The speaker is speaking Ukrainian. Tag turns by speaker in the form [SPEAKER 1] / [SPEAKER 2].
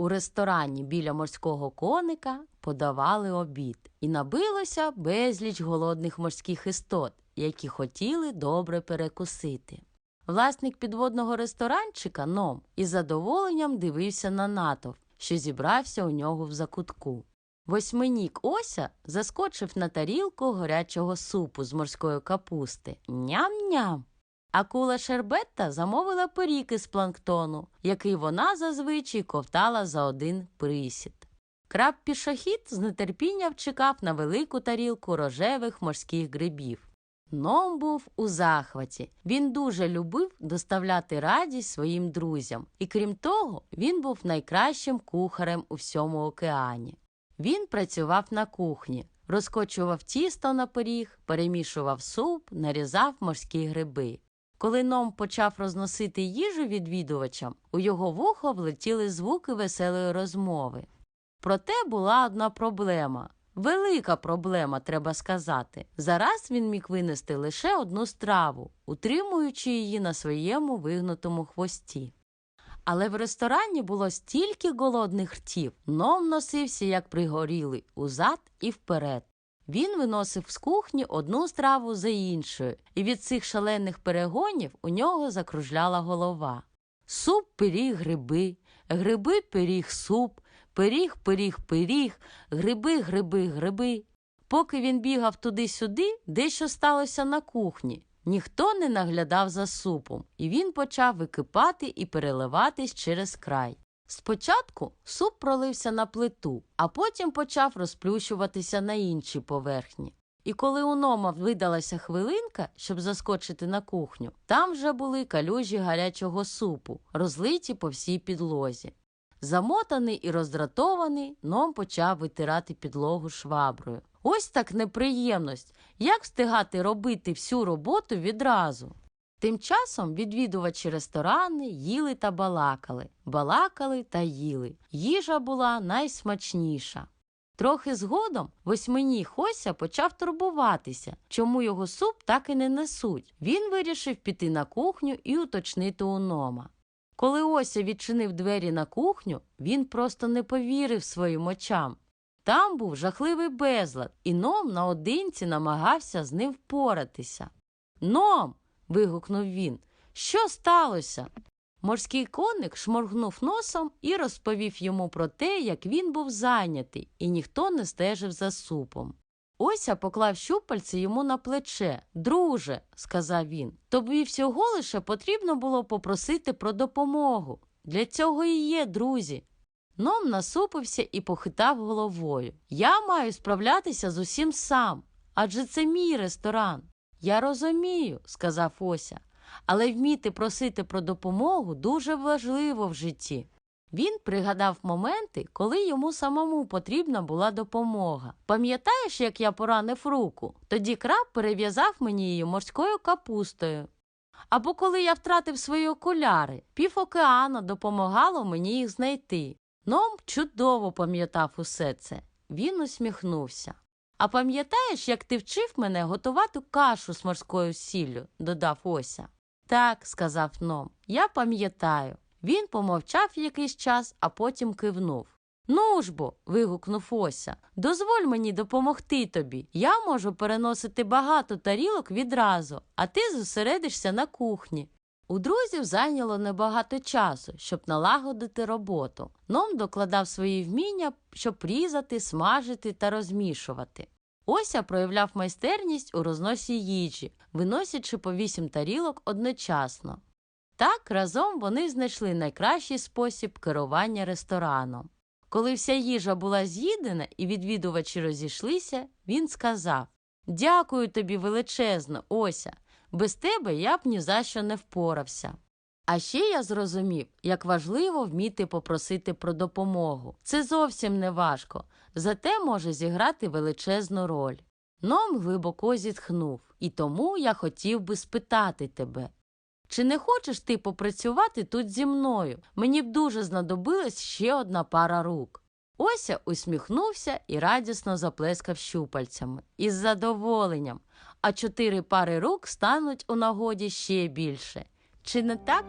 [SPEAKER 1] У ресторані біля морського коника подавали обід, і набилося безліч голодних морських істот, які хотіли добре перекусити. Власник підводного ресторанчика Ном із задоволенням дивився на натовп, що зібрався у нього в закутку. Восьминік Ося заскочив на тарілку горячого супу з морської капусти. Ням-ням. Акула Шербетта замовила пиріг із планктону, який вона зазвичай ковтала за один присід. Краб пішохід з нетерпінням чекав на велику тарілку рожевих морських грибів. Ном був у захваті. Він дуже любив доставляти радість своїм друзям, і крім того, він був найкращим кухарем у всьому океані. Він працював на кухні, розкочував тісто на пиріг, перемішував суп, нарізав морські гриби. Коли Ном почав розносити їжу відвідувачам, у його вухо влетіли звуки веселої розмови. Проте була одна проблема. Велика проблема, треба сказати. Зараз він міг винести лише одну страву, утримуючи її на своєму вигнутому хвості. Але в ресторані було стільки голодних ртів, ном носився, як пригорілий, узад і вперед. Він виносив з кухні одну страву за іншою, і від цих шалених перегонів у нього закружляла голова. Суп, пиріг, гриби, гриби, пиріг, суп, пиріг, пиріг, пиріг, гриби, гриби, гриби. Поки він бігав туди-сюди, дещо сталося на кухні. Ніхто не наглядав за супом, і він почав википати і переливатись через край. Спочатку суп пролився на плиту, а потім почав розплющуватися на іншій поверхні. І коли у Нома видалася хвилинка, щоб заскочити на кухню, там вже були калюжі гарячого супу, розлиті по всій підлозі. Замотаний і роздратований, Ном почав витирати підлогу шваброю. Ось так неприємність, як встигати робити всю роботу відразу. Тим часом відвідувачі ресторани їли та балакали, балакали та їли. Їжа була найсмачніша. Трохи згодом восьминіг Хося почав турбуватися, чому його суп так і не несуть. Він вирішив піти на кухню і уточнити у Нома. Коли Ося відчинив двері на кухню, він просто не повірив своїм очам. Там був жахливий безлад, і Ном наодинці намагався з ним впоратися. Ном. Вигукнув він. Що сталося? Морський коник шморгнув носом і розповів йому про те, як він був зайнятий, і ніхто не стежив за супом. Ося поклав щупальце йому на плече. Друже, сказав він, тобі всього лише потрібно було попросити про допомогу. Для цього і є, друзі. Ном насупився і похитав головою. Я маю справлятися з усім сам, адже це мій ресторан. Я розумію, сказав Ося, але вміти просити про допомогу дуже важливо в житті. Він пригадав моменти, коли йому самому потрібна була допомога. Пам'ятаєш, як я поранив руку? Тоді краб перев'язав мені її морською капустою. Або коли я втратив свої окуляри, пів океану допомагало мені їх знайти. Ном чудово пам'ятав усе це. Він усміхнувся. А пам'ятаєш, як ти вчив мене готувати кашу з морською сіллю? додав Ося. Так, сказав Ном, я пам'ятаю. Він помовчав якийсь час, а потім кивнув. Ну ж бо. вигукнув Ося. Дозволь мені допомогти тобі. Я можу переносити багато тарілок відразу, а ти зосередишся на кухні. У друзів зайняло небагато часу, щоб налагодити роботу. Ном докладав свої вміння, щоб різати, смажити та розмішувати. Ося проявляв майстерність у розносі їжі, виносячи по вісім тарілок одночасно. Так разом вони знайшли найкращий спосіб керування рестораном. Коли вся їжа була з'їдена і відвідувачі розійшлися, він сказав Дякую тобі величезно, Ося. Без тебе я б ні за що не впорався. А ще я зрозумів, як важливо вміти попросити про допомогу. Це зовсім не важко, зате може зіграти величезну роль. Ном глибоко зітхнув, і тому я хотів би спитати тебе. Чи не хочеш ти попрацювати тут зі мною? Мені б дуже знадобилась ще одна пара рук. Ося усміхнувся і радісно заплескав щупальцями. Із задоволенням, а чотири пари рук стануть у нагоді ще більше. Чи не так?